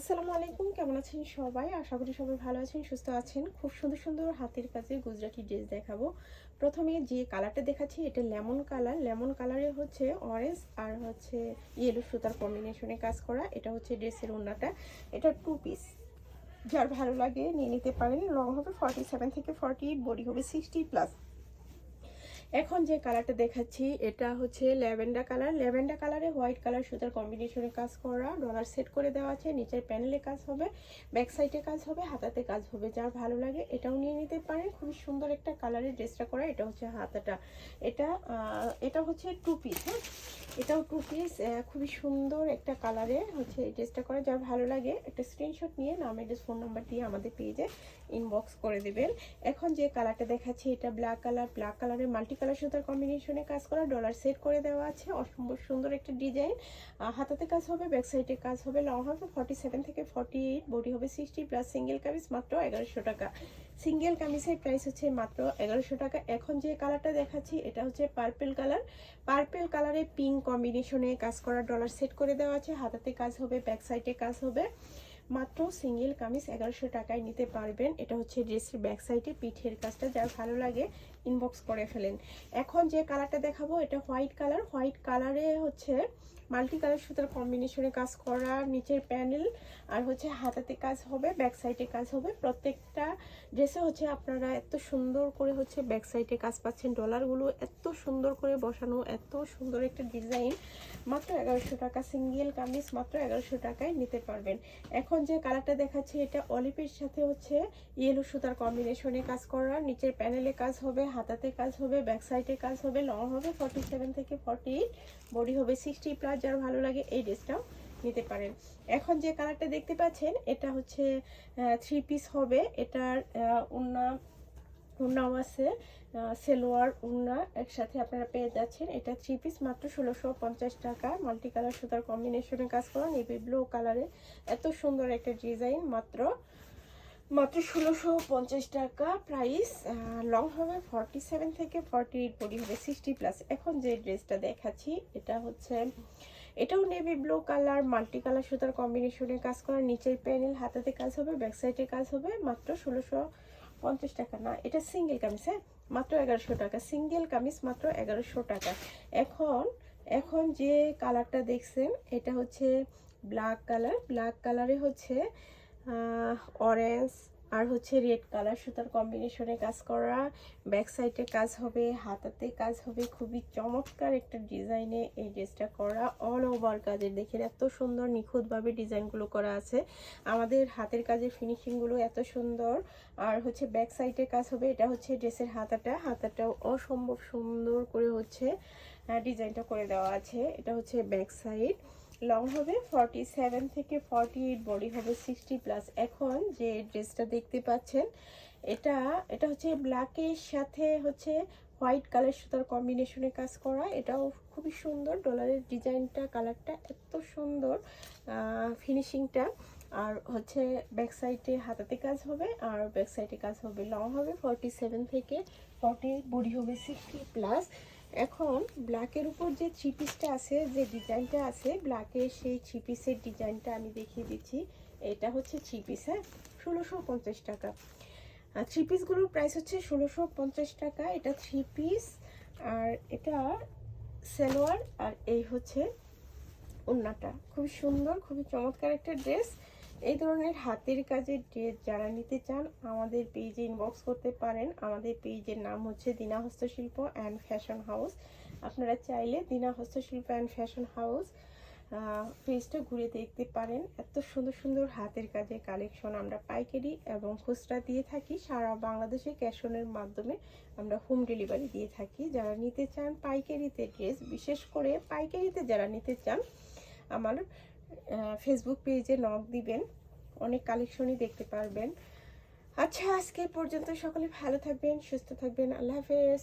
আসসালামু আলাইকুম, কেমন আছেন সবাই? আশা করি সবাই ভালো আছেন, সুস্থ আছেন। খুব সুন্দর সুন্দর হাতের কাজে গুজরাটি ড্রেস দেখাবো। প্রথমে যে কালারটা দেখাচ্ছি, এটা লেমন কালার। লেমন কালারে হচ্ছে অরেঞ্জ আর হচ্ছে ইয়েলো সুতার কম্বিনেশনে কাজ করা। এটা হচ্ছে ড্রেসের ওড়নাটা। এটা টু পিস যার ভালো লাগে নিয়ে নিতে পারেন। লং হবে ফর্টি সেভেন থেকে ফর্টি বডি হবে সিক্সটি প্লাস এখন যে কালারটা দেখাচ্ছি, এটা হচ্ছে ল্যাভেন্ডার কালার। ল্যাভেন্ডার কালারে হোয়াইট কালার সুতার কম্বিনেশনে কাজ করা, ডলার সেট করে দেওয়া আছে, নিচের প্যানেলে কাজ হবে, ব্যাক সাইডে কাজ হবে, হাতাতে কাজ হবে যার ভালো লাগে এটাও নিয়ে নিতে পারেন। খুবই সুন্দর একটা কালারের ড্রেসটা করা, এটা হচ্ছে হাতাটা। এটা এটা হচ্ছে টু পিস হ্যাঁ? এটাও টু পিস খুবই সুন্দর একটা কালারে হচ্ছে এই ড্রেসটা করা যার ভালো লাগে। একটা স্ক্রিনশট নিয়ে নামের ফোন নাম্বার দিয়ে আমাদের পেজে ইনবক্স করে দেবেন। এখন যে কালারটা দেখাচ্ছি, এটা ব্ল্যাক কালার ব্ল্যাক কালারের মাল্টি কালার সুতার কম্বিনেশনে কাজ করা ডলার সেট করে দেওয়া আছে। অসম্ভব সুন্দর একটা ডিজাইন হাতাতে কাজ হবে ব্যাক সাইডে কাজ হবে লং হবে ফর্টি সেভেন থেকে ফর্টি এইট বডি হবে সিক্সটি প্লাস সিঙ্গেল কামিজ মাত্র এগারোশো টাকা। সিঙ্গেল কামিজের প্রাইস হচ্ছে মাত্র এগারোশো টাকা। এখন যে কালারটা দেখাচ্ছি, এটা হচ্ছে পার্পেল কালার পার্পেল কালারে পিঙ্ক কম্বিনেশনে কাজ করা ডলার সেট করে দেওয়া আছে। হাতাতে কাজ হবে ব্যাক সাইডে কাজ হবে। মাত্র সিঙ্গেল কামিজ এগারোশো টাকায় নিতে পারবেন। এটা হচ্ছে ড্রেসের ব্যাক সাইডে পিঠের কাজটা, যার ভালো লাগে ইনবক্স করে ফেলেন। এখন যে কালারটা দেখাবো, এটা হোয়াইট কালার হোয়াইট কালারে হচ্ছে মাল্টি কালার সুতার কম্বিনেশনে কাজ করা নিচের প্যানেল আর হচ্ছে হাতাতে কাজ হবে ব্যাক সাইডে কাজ হবে। প্রত্যেকটা ড্রেসে হচ্ছে আপনারা এত সুন্দর করে হচ্ছে ব্যাক সাইডে কাজ পাচ্ছেন। ডলারগুলো এত সুন্দর করে বসানো, এত সুন্দর একটা ডিজাইন মাত্র এগারোশো টাকা সিঙ্গেল কামিজ মাত্র এগারোশো টাকায় নিতে পারবেন। এখন যে কালারটা দেখাচ্ছি, এটা অলিপের সাথে হচ্ছে ইয়েলো সুতার কম্বিনেশনে কাজ করা। নিচের প্যানেলে কাজ হবে হাতাতে কাজ হবে ব্যাক সাইডে কাজ হবে লং হবে ফর্টি সেভেন থেকে ফর্টি বডি হবে সিক্সটি প্লাস যার ভালো লাগে এই ড্রেসটাও নিতে পারেন। এখন যে কালারটা দেখতে পাচ্ছেন, এটা হচ্ছে থ্রি পিস হবে, এটার উন্না, উন্নাও আছে সেলোয়ার, উন্না একসাথে আপনারা পেয়ে যাচ্ছেন। এটা থ্রি পিস মাত্র ষোলোশো পঞ্চাশ টাকা। মাল্টি কালার সুতার কম্বিনেশনে কাজ করা নেভি ব্লু কালারে এত সুন্দর একটা ডিজাইন মাত্র মাত্র ষোলোশো পঞ্চাশ টাকা প্রাইস লং হবে ফর্টি সেভেন থেকে ফর্টি এইট বডি হবে সিক্সটি প্লাস এখন যে ড্রেসটা দেখাচ্ছি, এটা হচ্ছে, এটাও navy blue colour multi colour সুতার কম্বিনেশনে কাজ করা। নিচের প্যানেল হাতাতে কাজ হবে ব্যাক সাইডে কাজ হবে, মাত্র ষোলোশো পঞ্চাশ টাকা। না, এটা সিঙ্গেল কামিজ হ্যাঁ? মাত্র এগারোশো টাকা। সিঙ্গেল কামিজ মাত্র এগারোশো টাকা। এখন এখন যে কালারটা দেখছেন, এটা হচ্ছে ব্ল্যাক কালার ব্ল্যাক কালারে হচ্ছে অরেঞ্জ আর হচ্ছে রেড কালার সুতার কম্বিনেশনে কাজ করা। ব্যাক সাইডে কাজ হবে, হাতাতে কাজ হবে। খুবই চমৎকার একটা ডিজাইনে এই ড্রেসটা করা। অল ওভার কাজের। দেখেন এত সুন্দর, নিখুঁতভাবে ডিজাইনগুলো করা আছে। আমাদের হাতের কাজের ফিনিশিংগুলো এত সুন্দর। আর হচ্ছে ব্যাক সাইডে কাজ হবে, এটা হচ্ছে ড্রেসের হাতাটা। হাতাটাও অসম্ভব সুন্দর করে হচ্ছে ডিজাইনটা করে দেওয়া আছে। এটা হচ্ছে ব্যাক সাইড লং হবে ফর্টি সেভেন থেকে ফর্টি এইট বডি হবে সিক্সটি প্লাস এখন যে ড্রেসটা দেখতে পাচ্ছেন, এটা এটা হচ্ছে ব্ল্যাকের সাথে হচ্ছে হোয়াইট কালার সুতার কম্বিনেশনে কাজ করা। এটাও খুবই সুন্দর ডলারের ডিজাইনটা কালারটা এত সুন্দর ফিনিশিংটা আর হচ্ছে ব্যাক সাইডে হাতাতে কাজ হবে, আর ব্যাক সাইডে কাজ হবে লং হবে ফর্টি সেভেন থেকে ফর্টি বডি হবে সিক্সটি প্লাস এখন ব্ল্যাকের উপর যে থ্রি পিসটা আছে, যে ডিজাইনটা আছে ব্ল্যাকের সেই থ্রি পিসের ডিজাইনটা আমি দেখিয়ে দিচ্ছি। এটা হচ্ছে থ্রি পিস হ্যাঁ? ষোলোশো পঞ্চাশ টাকা। থ্রি পিসগুলোর প্রাইস হচ্ছে ষোলোশো পঞ্চাশ টাকা। এটা থ্রি পিস আর এটা সালোয়ার, আর এই হচ্ছে ওড়নাটা। খুবই সুন্দর, খুবই চমৎকার একটা ড্রেস এই ধরনের হাতের কাজের ড্রেস যারা নিতে চান, আমাদের পেজে ইনবক্স করতে পারেন। আমাদের পেজের নাম হচ্ছে দিনা হস্তশিল্প অ্যান্ড ফ্যাশন হাউস আপনারা চাইলে দিনা হস্তশিল্প অ্যান্ড ফ্যাশন হাউস পেজটা ঘুরে দেখতে পারেন। এত সুন্দর সুন্দর হাতের কাজের কালেকশন আমরা পাইকারি এবং খুচরা দিয়ে থাকি। সারা বাংলাদেশে ক্যাশনের মাধ্যমে আমরা হোম ডেলিভারি দিয়ে থাকি। যারা নিতে চান পাইকারিতে ড্রেস বিশেষ করে পাইকারিতে যারা নিতে চান, আমার ফেসবুক পেজে নক দিবেন। অনেক কালেকশনই দেখতে পারবেন। আচ্ছা আজকে পর্যন্ত। সকলে ভালো থাকবেন, সুস্থ থাকবেন। আল্লাহ হাফেজ।